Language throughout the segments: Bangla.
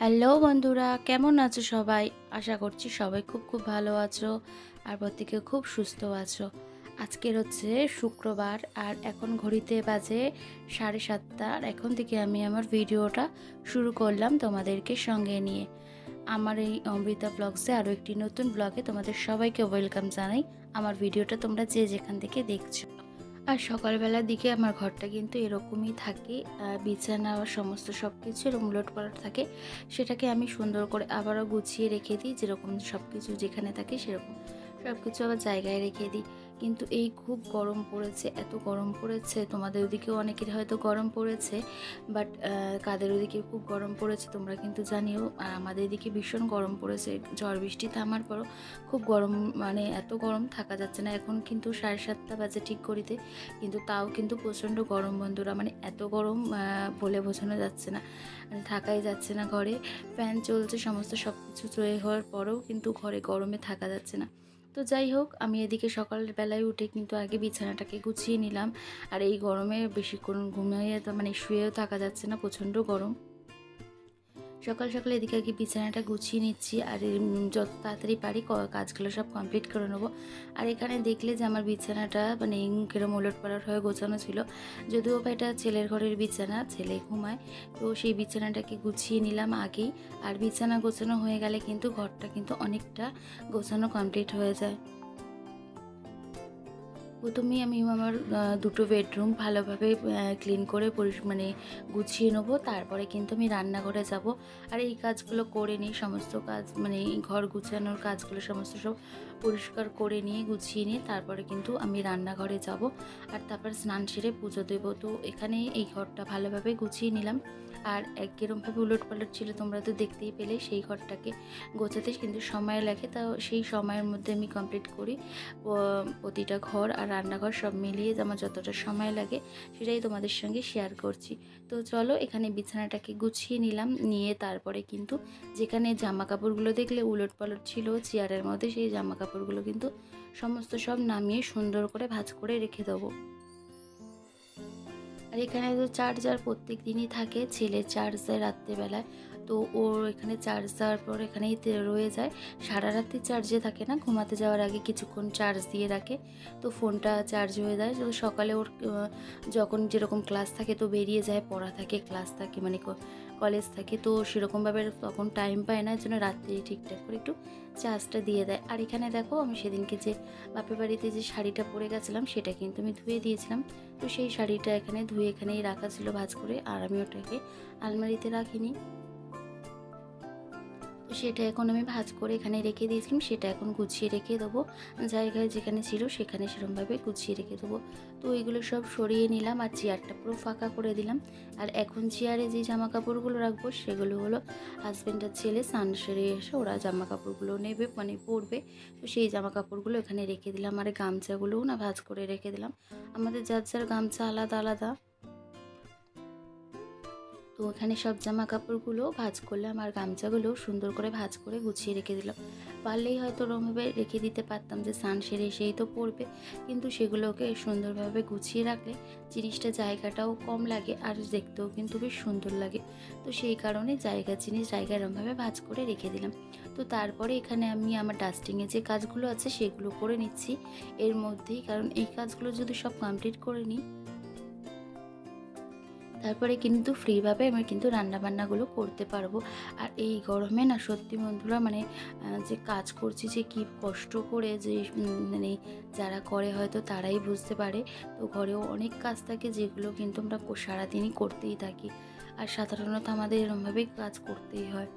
হ্যালো বন্ধুরা, কেমন আছো সবাই? আশা করছি সবাই খুব খুব ভালো আছো আর প্রত্যেকে খুব সুস্থ আছো। আজকের হচ্ছে শুক্রবার আর এখন ঘড়িতে বাজে সাড়ে সাতটা আর এখন থেকে আমি আমার ভিডিওটা শুরু করলাম তোমাদেরকে সঙ্গে নিয়ে। আমার এই অমৃতা ব্লগসে আরও একটি নতুন ব্লগে তোমাদের সবাইকে ওয়েলকাম জানাই। আমার ভিডিওটা তোমরা যে যেখান থেকে দেখছ। আর সকালবেলার দিকে আমার ঘরটা কিন্তু এরকমই থাকে বিছানা বিছানা সমস্ত সব কিছু এরকম উলট পালট থাকে, সেটাকে আমি সুন্দর করে আবারও গুছিয়ে রেখে দিই, যেরকম সব কিছু যেখানে থাকে সেরকম সব কিছু আবার জায়গায় রেখে দিই। কিন্তু এই খুব গরম পড়েছে, এত গরম পড়েছে, তোমাদের ওদিকেও অনেকের হয়তো গরম পড়েছে বাট কাদের ওদিকে খুব গরম পড়েছে তোমরা কিন্তু জানিও, আর আমাদের এদিকে ভীষণ গরম পড়েছে, ঝড় বৃষ্টি থামার পরও খুব গরম মানে এত গরম থাকা যাচ্ছে না, এখন কিন্তু সাড়ে সাতটা বাজে ঠিক করিতে, কিন্তু তাও কিন্তু প্রচণ্ড গরম বন্ধুরা মানে এত গরম বলে বোঝানো যাচ্ছে না মানে থাকাই যাচ্ছে না ঘরে ফ্যান চলছে, সমস্ত সব কিছু হওয়ার পরেও কিন্তু ঘরে গরমে থাকা যাচ্ছে না। তো যাই হোক, আমি এদিকে সকালের বেলায় উঠে কিন্তু আগে বিছানাটাকে গুছিয়ে নিলাম। আর এই গরমে বেশিক্ষণ ঘুমিয়ে মানে শুয়েও থাকা যাচ্ছে না, প্রচণ্ড গরম। সকাল সকাল এদিকে আগে বিছানাটা গুছিয়ে নিচ্ছি আর যত তাড়াতাড়ি পারি কাজগুলো সব কমপ্লিট করে নেব। আর এখানে দেখলে যে আমার বিছানাটা মানে কিরম ওলট পালট হয়ে গোছানো ছিল। যদিও বা এটা ছেলের ঘরের বিছানা, ছেলে ঘুমায়, তো সেই বিছানাটাকে গুছিয়ে নিলাম আগেই। আর বিছানা গোছানো হয়ে গেলে কিন্তু ঘরটা কিন্তু অনেকটা গোছানো কমপ্লিট হয়ে যায়। প্রথমেই আমি আমার দুটো বেডরুম ভালোভাবে ক্লিন করে মানে গুছিয়ে নেব। তারপরে কিন্তু আমি রান্নাঘরে যাব। আর এই কাজগুলো করে নিই, সমস্ত কাজ মানে ঘর গুছানোর কাজগুলো, সমস্ত সব পরিষ্কার করে নিয়ে, গুছিয়ে নিয়ে তারপরে কিন্তু আমি রান্নাঘরে যাব আর তারপর স্নান সেরে পুজো দেবো। তো এখানে এই ঘরটা ভালোভাবে গুছিয়ে নিলাম। আর এক কিরমভাবে উলট পালট ছিল, তোমরা তো দেখতেই পেলে সেই ঘরটাকে গোছাতে কিন্তু সময় লাগে। তাও সেই সময়ের মধ্যে আমি কমপ্লিট করি। প্রতিটা ঘর আর রান্নাঘর সব মিলিয়ে আমার যতটা সময় লাগে সেটাই তোমাদের সঙ্গে শেয়ার করছি। তো চলো এখানে বিছানাটাকে গুছিয়ে নিলাম। নিয়ে তারপরে কিন্তু যেখানে জামা কাপড়গুলো দেখলে উলট পালট ছিল, চেয়ারের মধ্যে সেই জামা কাপড়গুলো কিন্তু সমস্ত সব নামিয়ে সুন্দর করে ভাজ করে রেখে দেবো। আর এখানে তো চার্জার প্রত্যেক দিনই থাকে, ছেলে চার্জ দেয় রাত্রেবেলায় তো ওর এখানে চার্জ দেওয়ার পর এখানেই রয়ে যায়। সারা রাত্রি চার্জে থাকে না, ঘুমাতে যাওয়ার আগে কিছুক্ষণ চার্জ দিয়ে রাখে। তো ফোনটা চার্জ হয়ে যায়। তো সকালে ওর যখন যেরকম ক্লাস থাকে তো বেরিয়ে যায়, পড়া থাকে ক্লাস থাকে মানে কলেজ থাকে, তো সেরকমভাবে তখন টাইম পায় না জন্য রাত্রি ঠিকঠাক করে একটু চার্জটা দিয়ে দেয়। আর এখানে দেখো, আমি সেদিনকে যে বাপের বাড়িতে যে শাড়িটা পরে গেছিলাম, সেটা কিন্তু আমি ধুয়ে দিয়েছিলাম। তো সেই শাড়িটা এখানে ধুয়ে এখানেই রাখা ছিল ভাজ করে, আর আমি ওটাকে আলমারিতে রাখিনি। সেটা এখন আমি ভাজ করে এখানে রেখে দিয়েছিলাম, সেটা এখন গুছিয়ে রেখে দেবো। জায়গায় যেখানে ছিল সেখানে সেরকমভাবে গুছিয়ে রেখে দেবো। তো এগুলো সব সরিয়ে নিলাম আর চেয়ারটা পুরো ফাঁকা করে দিলাম। আর এখন চেয়ারে যে জামা কাপড়গুলো রাখব সেগুলো হলো হাজব্যান্ড আর ছেলে স্নান সেরে এসে ওরা জামা কাপড়গুলো নেবে মানে পরবে। তো সেই জামা কাপড়গুলো এখানে রেখে দিলাম। আর গামছাগুলোও না ভাজ করে রেখে দিলাম। আমাদের যার যার গামছা আলাদা আলাদা। তো এখানে সব জামা কাপড়গুলো ভাজ করলাম আর গামছাগুলো সুন্দর করে ভাজ করে গুছিয়ে রেখে দিলাম। পারলেই হয়তো ওরমভাবে রেখে দিতে পারতাম যে স্নান সেরে সেই তো পড়বে কিন্তু সেগুলোকে সুন্দরভাবে গুছিয়ে রাখলে জিনিসটা জায়গাটাও কম লাগে আর দেখতেও কিন্তু বেশ সুন্দর লাগে। তো সেই কারণে জায়গা জিনিস জায়গা এরমভাবে ভাজ করে রেখে দিলাম। তো তারপরে এখানে আমি আমার ডাস্টিংয়ে যে কাজগুলো আছে সেগুলো করে নিচ্ছি। এর মধ্যেই কারণ এই কাজগুলো যদি সব কমপ্লিট করে নিই তারপরে কিন্তু ফ্রিভাবে আমি কিন্তু রান্নাবান্নাগুলো করতে পারব। আর এই গরমে না সত্যি বন্ধুরা মানে যে কাজ করছি, যে কি কষ্ট করে যে মানে যারা করে হয়তো তারাই বুঝতে পারে। তো ঘরেও অনেক কাজ থাকে যেগুলো কিন্তু আমরা সারাদিনই করতেই থাকি। আর সাধারণত আমাদের এরমভাবেই কাজ করতেই হয়।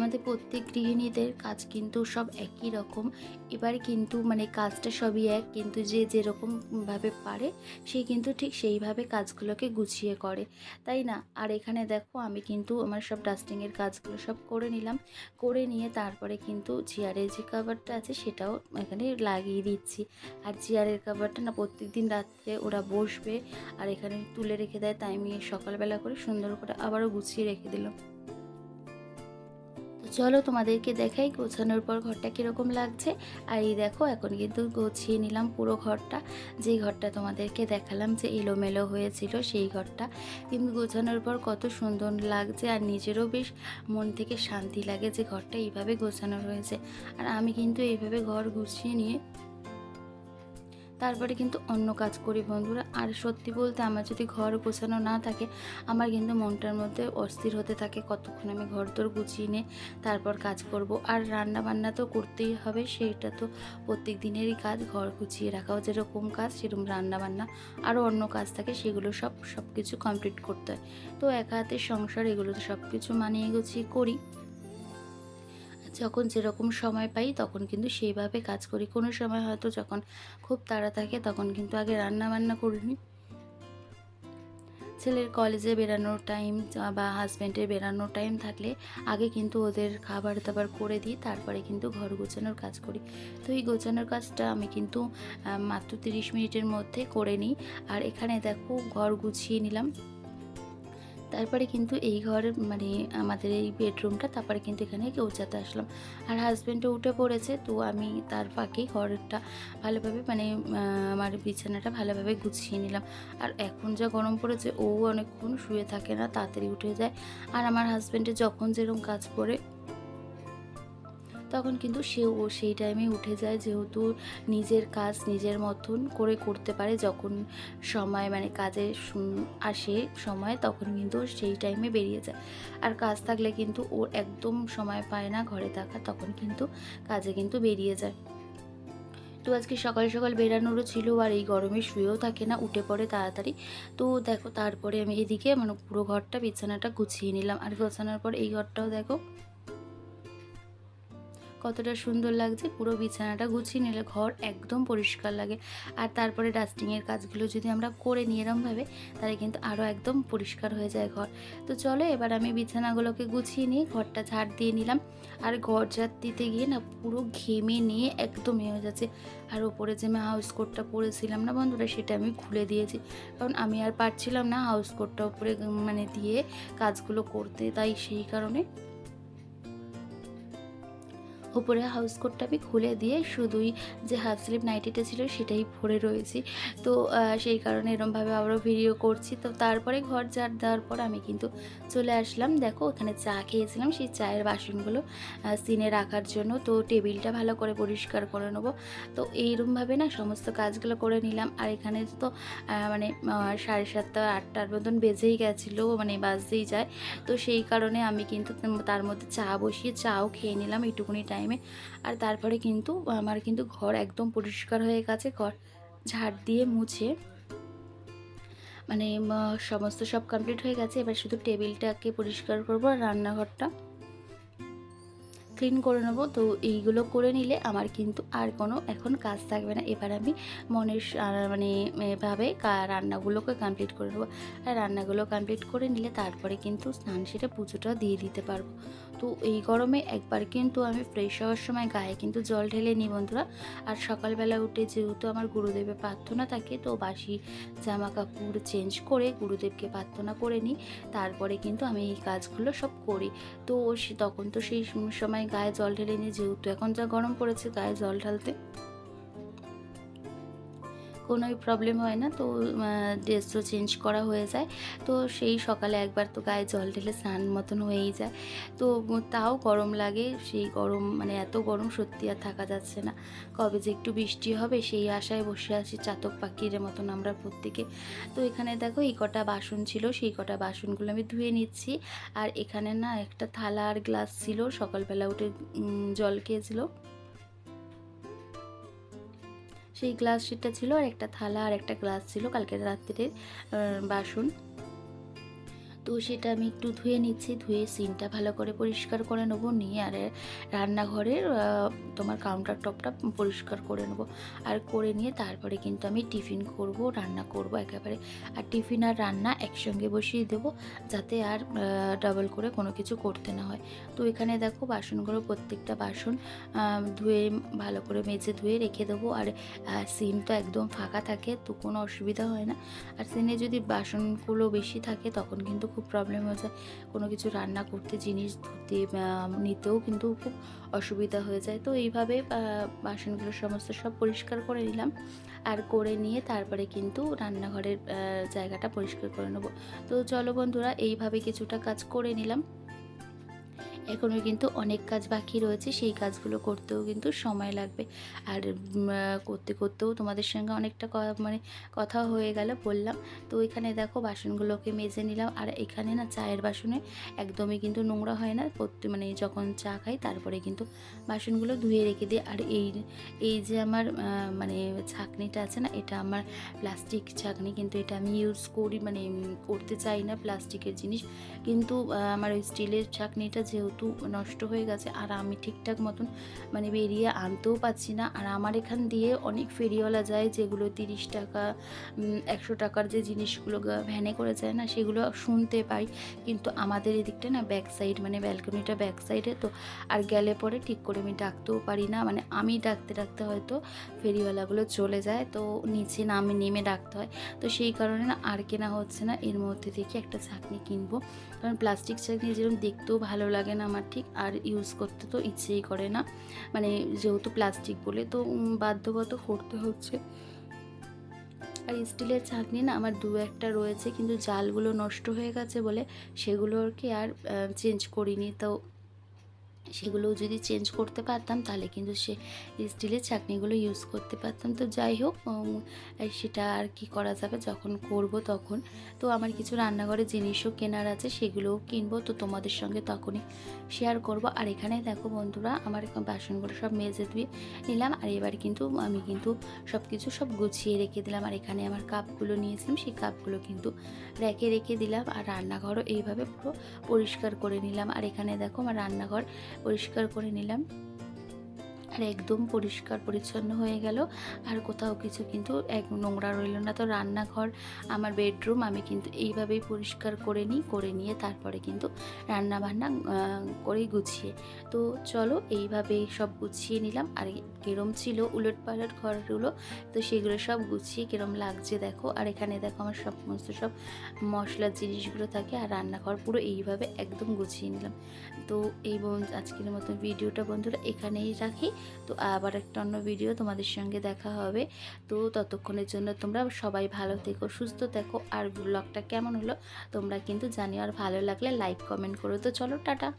আমাদের প্রত্যেক গৃহিণীদের কাজ কিন্তু সব একই রকম। এবার কিন্তু মানে কাজটা সবই এক, কিন্তু যে যেরকম ভাবে পারে, সে কিন্তু ঠিক সেইভাবে কাজগুলোকে গুছিয়ে করে। তাই না? আর এখানে দেখো আমি কিন্তু আমার সব ডাস্টিংয়ের কাজগুলো সব করে নিলাম। করে নিয়ে তারপরে কিন্তু চেয়ারের যে কাভারটা আছে সেটাও এখানে লাগিয়ে দিচ্ছি। আর চেয়ারের কাভারটা না প্রত্যেক দিন রাত্রে ওরা বসবে, আর এখানে তুলে রেখে দেয়, তাই আমি সকালবেলা করে সুন্দর করে আবারও গুছিয়ে রেখে দিলাম। চলো তোমাদেরকে দেখাই গোছানোর পর ঘরটা কীরকম লাগছে। আর এই দেখো, এখন কিন্তু গোছিয়ে নিলাম পুরো ঘরটা। যেই ঘরটা তোমাদেরকে দেখালাম যে এলোমেলো হয়েছিল সেই ঘরটা। কিন্তু গোছানোর পর কত সুন্দর লাগছে আর নিজেরও বেশ মন থেকে শান্তি লাগে যে ঘরটা এইভাবে গোছানো হয়েছে। আর আমি কিন্তু এইভাবে ঘর গুছিয়ে নিয়ে তারপরে কিন্তু অন্য কাজ করি বন্ধুরা। আর সত্যি বলতে আমার যদি ঘর গোছানো না থাকে, আমার কিন্তু মনটার মধ্যে অস্থির হতে থাকে। কতক্ষণ আমি ঘর তোর গুছিয়ে নিয়ে তারপর কাজ করব। আর রান্না বান্না তো করতেই হবে সেইটা তো প্রত্যেক দিনেরই কাজ। ঘর গুছিয়ে রাখাও যেরকম কাজ, সেরকম রান্না বান্না আরও অন্য কাজ থাকে, সেগুলো সব সব কিছু কমপ্লিট করতে হয়। তো এক হাতের সংসার, এগুলো তো সব কিছু মানিয়ে গুছিয়ে করি। যখন যেরকম সময় পাই তখন কিন্তু সেইভাবে কাজ করি। কোনো সময় হয়তো যখন খুব তাড়া থাকে তখন কিন্তু আগে রান্না বান্না করিনি ছেলের কলেজে বেরানোর টাইম বা হাজব্যান্ডের বেরানোর টাইম থাকলে আগে কিন্তু ওদের খাবার দাবার করে দিই, তারপরে কিন্তু ঘর গোছানোর কাজ করি। তো এই গোছানোর কাজটা আমি কিন্তু মাত্র তিরিশ মিনিটের মধ্যে করে নিই। আর এখানে দেখো ঘর গুছিয়ে নিলাম। তারপরে কিন্তু এই ঘর মানে আমাদের এই বেডরুমটা, তারপরে কিন্তু এখানে কেউ যাতে আসলাম আর হাজব্যান্ডও উঠে পড়েছে, তো আমি তার ফাঁকেই ঘরটা ভালোভাবে মানে আমার বিছানাটা ভালোভাবে গুছিয়ে নিলাম। আর এখন যা গরম পড়েছে, ও অনেকক্ষণ শুয়ে থাকে না, তাড়াতাড়ি উঠে যায়। আর আমার হাজব্যান্ডের যখন যেরকম কাজ পড়ে তখন কিন্তু সেও সেই টাইমে উঠে যায় যেহেতু নিজের কাজ নিজের মতন করে করতে পারে যখন সময় মানে কাজে আসে সময় তখন কিন্তু সেই টাইমে বেরিয়ে যায়। আর কাজ থাকলে কিন্তু ওর একদম সময় পায় না ঘরে থাকা তখন কিন্তু কাজে কিন্তু বেরিয়ে যায়। তো আজকে সকাল সকাল বেরানোরও ছিল আর এই গরমে শুয়েও থাকে না, উঠে পড়ে তাড়াতাড়ি। তো দেখো তারপরে আমি এদিকে মানে পুরো ঘরটা বিছানাটা গুছিয়ে নিলাম। আর গোছানোর পর এই ঘরটাও দেখো কতটা সুন্দর লাগছে, পুরো বিছানাটা গুছিয়ে নিলে ঘর একদম পরিষ্কার লাগে। আর তারপরে ডাস্টিংয়ের কাজগুলো যদি আমরা করে নিই এরমভাবে, তাহলে কিন্তু আরও একদম পরিষ্কার হয়ে যায় ঘর। তো চলো এবার আমি বিছানাগুলোকে গুছিয়ে নিয়ে ঘরটা ঝাড় দিয়ে নিলাম। আর ঘর ঝাড় দিতে গিয়ে না পুরো ঘেমে নিয়ে একদম হয়ে যাচ্ছে। আর ওপরে যে আমি হাউস কোটটা পরেছিলাম না বন্ধুরা, সেটা আমি খুলে দিয়েছি। কারণ আমি আর পারছিলাম না হাউস কোটটা উপরে মানে দিয়ে কাজগুলো করতে, তাই সেই কারণে উপরে হাউস কোটটা আমি খুলে দিয়ে শুধুই যে হাফ স্লিভ নাইটিটা ছিল সেটাই পরে রয়েছি। তো সেই কারণে এরমভাবে আবারও ভিডিও করছি। তো তারপরে ঘর ঝাড় দেওয়ার পর আমি কিন্তু চলে আসলাম। দেখো, ওখানে চা খেয়েছিলাম। সেই চায়ের বাসনগুলো সিনে রাখার জন্য। তো টেবিলটা ভালো করে পরিষ্কার করে নেব। তো এইরমভাবে না সমস্ত কাজগুলো করে নিলাম। আর এখানে তো মানে সাড়ে সাতটা, আটটার মতন বেজেই গেছিল মানে বাজতেই যায়। তো সেই কারণে আমি কিন্তু তার মধ্যে চা বসিয়ে চাও খেয়ে নিলাম। এইটুকুনি টাইমে আর তারপরে কিন্তু আমার কিন্তু ঘর একদম পরিষ্কার হয়ে গেছে, ঘর ঝাড় দিয়ে মুছে। মানে সমস্ত সব কমপ্লিট হয়ে গেছে। এবার শুধু টেবিলটাকে পরিষ্কার করব আর রান্নাঘরটা। ক্লিন করে নেব। তো এইগুলো করে নিলে আমার কিন্তু আর কোনো এখন কাজ থাকবে না। এবার আমি মনের মানে এভাবে রান্নাগুলোকে কমপ্লিট করে নেব। আর রান্নাগুলো কমপ্লিট করে নিলে তারপরে কিন্তু স্নান সেরে পুজোটা দিয়ে দিতে পারব। তো এই গরমে একবার কিন্তু আমি ফ্রেশ হওয়ার সময় গায়ে কিন্তু জল ঢেলে নিই বন্ধুরা। আর সকালবেলা উঠে যেহেতু আমার গুরুদেবের প্রার্থনা থাকে, তো বাসি জামা কাপড় চেঞ্জ করে গুরুদেবকে প্রার্থনা করে নিই। তারপরে কিন্তু আমি এই কাজগুলো সব করি। তো তখন তো সেই সময় গায়ে জল ঢেলে নিই যেহেতু এখন যা গরম পড়েছে গায়ে জল ঢালতে কোনোই প্রবলেম হয় না। তো ড্রেসও চেঞ্জ করা হয়ে যায়। তো সেই সকালে একবার তো গায়ে জল ঢেলে স্নান মতন হয়েই যায়। তো তাও গরম লাগে। সেই গরম মানে এত গরম সত্যি আর থাকা যাচ্ছে না। কবে যে একটু বৃষ্টি হবে, সেই আশায় বসে আছি চাতক পাখির মতন আমরা প্রত্যেকে। তো এখানে দেখো, এই কটা বাসন ছিল। সেই কটা বাসনগুলো আমি ধুয়ে নিচ্ছি। আর এখানে না একটা থালা আর গ্লাস ছিল। সকালবেলা উঠে জল খেয়েছিল। সেই গ্লাস সেটটা ছিল আর একটা থালা আর একটা গ্লাস ছিল কালকে রাত্রির বাসন। তো সেটা আমি একটু ধুয়ে নিচ্ছি, ধুয়ে সিনটা ভালো করে পরিষ্কার করে নেব, নিয়ে আর রান্নাঘরের তোমার কাউন্টার টপটা পরিষ্কার করে নেব। আর করে নিয়ে তারপরে কিন্তু আমি টিফিন করব, রান্না করব একেবারে। আর টিফিন আর রান্না একসঙ্গে বসিয়ে দেবো, যাতে আর ডাবল করে কোনো কিছু করতে না হয়। তো এখানে দেখো বাসনগুলো প্রত্যেকটা বাসন ধুয়ে ভালো করে মেজে ধুয়ে রেখে দেবো। আর সিন তো একদম ফাঁকা থাকে, তো কোনো অসুবিধা হয় না। আর সিনে যদি বাসনগুলো বেশি থাকে, তখন কিন্তু খুব প্রবলেম হয়ে যায় কোনো কিছু রান্না করতে জিনিস ধুতে নিতেও কিন্তু খুব অসুবিধা হয়ে যায়। তো এইভাবে বাসনগুলো সমস্ত সব পরিষ্কার করে নিলাম আর করে নিয়ে তারপরে কিন্তু রান্নাঘরের জায়গাটা পরিষ্কার করে নেব। তো চলো বন্ধুরা, এইভাবে কিছুটা কাজ করে নিলাম। এখনও কিন্তু অনেক কাজ বাকি রয়েছে, সেই কাজগুলো করতেও কিন্তু সময় লাগবে। আর করতে করতেও তোমাদের সঙ্গে অনেকটা মানে কথা হয়ে গেল বললাম। তো এখানে দেখো বাসনগুলোকে মেজে নিলাম। আর এখানে না চায়ের বাসনে একদমই কিন্তু নোংরা হয় না। প্রত্যেক মানে যখন চা খাই তারপরে কিন্তু বাসনগুলো ধুয়ে রেখে দিই। আর এই এই যে আমার মানে ছাঁকনিটা আছে না, এটা আমার প্লাস্টিক ছাঁকনি। কিন্তু এটা আমি ইউজ করি মানে করতে চাই না প্লাস্টিকের জিনিস। কিন্তু আমার ওই স্টিলের ছাঁকনিটা যেহেতু নষ্ট হয়ে গেছে আর আমি ঠিকঠাক মতন মানে বেরিয়ে আনতেও পাচ্ছি না। আর আমার এখান দিয়ে অনেক ফেরিওয়ালা যায় যেগুলো তিরিশ টাকা একশো টাকার যে জিনিসগুলো ভ্যানে করে যায় না সেগুলো শুনতে পাই। কিন্তু আমাদের এদিকটা না ব্যাক সাইড মানে ব্যালকনিটা ব্যাক সাইডে তো আর গেলে পরে ঠিক করে আমি ডাকতেও পারি না। মানে আমি ডাকতে ডাকতে হয়তো ফেরিওয়ালাগুলো চলে যায় তো নিচে নামে নেমে ডাকতে হয়। তো সেই কারণে না আর কেনা হচ্ছে না। এর মধ্যে থেকে একটা ছাঁকনি কিনবো। কারণ প্লাস্টিক ছাঁকনি যেরকম দেখতেও ভালো লাগে না আমার ঠিক আর ইউজ করতে তো ইচ্ছেই করে না। মানে যেহেতু প্লাস্টিক বলে, তো বাধ্যগত করতে হচ্ছে। আর স্টিলের ছাঁকনি না আমার দু একটা রয়েছে, কিন্তু জালগুলো নষ্ট হয়ে গেছে বলে সেগুলোকে আর চেঞ্জ করিনি। তো সেগুলোও যদি চেঞ্জ করতে পারতাম, তাহলে কিন্তু সে স্টিলের চাকনিগুলো ইউজ করতে পারতাম। তো যাই হোক সেটা আর কি করা যাবে, যখন করব তখন। তো আমার কিছু রান্নাঘরের জিনিসও কেনার আছে, সেগুলোও কিনবো। তো তোমাদের সঙ্গে তখনই শেয়ার করব। আর এখানে দেখো বন্ধুরা, আমার বাসনগুলো সব মেজে ধুয়ে নিলাম। আর এবার কিন্তু আমি কিন্তু সব কিছু সব গুছিয়ে রেখে দিলাম। আর এখানে আমার কাপগুলো নিয়েছিলাম, সেই কাপগুলো কিন্তু রেখে রেখে দিলাম। আর রান্নাঘরও এইভাবে পুরো পরিষ্কার করে নিলাম। আর এখানে দেখো আমার রান্নাঘর পরিষ্কার করে নিলাম। আর একদম পরিষ্কার পরিচ্ছন্ন হয়ে গেল। আর কোথাও কিছু কিন্তু এক নোংরা রইল না। তো রান্নাঘর, আমার বেডরুম আমি কিন্তু এইভাবেই পরিষ্কার করে নিই, করে নিয়ে তারপরে কিন্তু রান্না বান্না করেই গুছিয়ে। তো চলো এইভাবেই সব গুছিয়ে নিলাম। আর কিরম ছিল উলট পালট ঘরগুলো, তো সেগুলো সব গুছিয়ে কিরম লাগছে দেখো। আর এখানে দেখো আমার সমস্ত সব মশলার জিনিসগুলো থাকে আর রান্নাঘর পুরো এইভাবে একদম গুছিয়ে নিলাম। তো এই আজকের মতো ভিডিওটা বন্ধুরা এখানেই রাখি। তো আবার একটা অন্য ভিডিও তোমাদের সঙ্গে দেখা হবে। তো ততক্ষণের জন্য তোমরা সবাই ভালো থেকো, সুস্থ থেকো। আর ব্লগটা কেমন হলো তোমরা কিন্তু জানিও। আর ভালো লাগলে লাইক কমেন্ট করো। তো চলো, টাটা।